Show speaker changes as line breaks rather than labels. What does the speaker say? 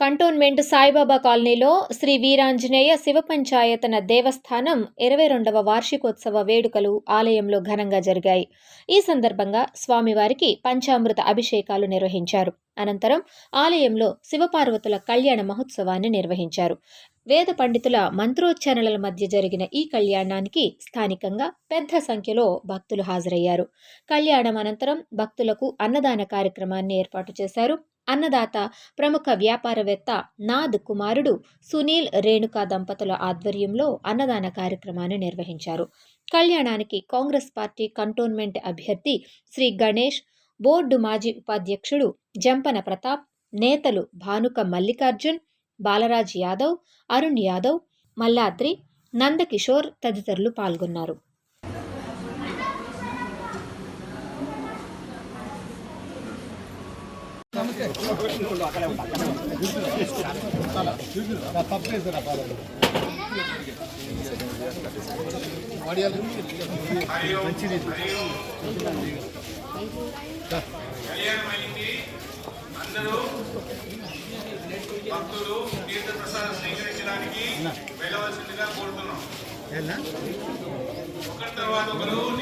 Cantonment Saibaba కాలనీలో శ్రీ వీరాంజనేయ శివ పంచాయతన దేవస్థానం ఇరవై రెండవ వార్షికోత్సవ వేడుకలు ఆలయంలో ఘనంగా జరిగాయి. ఈ సందర్భంగా స్వామివారికి పంచామృత అభిషేకాలు నిర్వహించారు. అనంతరం ఆలయంలో శివపార్వతుల కళ్యాణ మహోత్సవాన్ని నిర్వహించారు. వేద పండితుల మంత్రోచ్చారణల మధ్య జరిగిన ఈ కళ్యాణానికి స్థానికంగా పెద్ద సంఖ్యలో భక్తులు హాజరయ్యారు. కళ్యాణం అనంతరం భక్తులకు అన్నదాన కార్యక్రమాన్ని ఏర్పాటు చేశారు. అన్నదాత ప్రముఖ వ్యాపారవేత్త నాద్ కుమారుడు సునీల్ రేణుకా దంపతుల ఆధ్వర్యంలో అన్నదాన కార్యక్రమాన్ని నిర్వహించారు. కళ్యాణానికి కాంగ్రెస్ పార్టీ కంటోన్మెంట్ అభ్యర్థి శ్రీ గణేష్ బోర్డు మాజీ ఉపాధ్యక్షుడు జంపన ప్రతాప్ నేతలు భానుక మల్లికార్జున్ బాలరాజ్ యాదవ్ అరుణ్ యాదవ్ మల్లాద్రి నందకిషోర్ తదితరులు పాల్గొన్నారు.
అందరూ భక్తులు తీర్థ ప్రసాదం స్వీకరించడానికి వెళ్ళవలసిందిగా కోరుతున్నాం ఒకరి తర్వాత ఒకరు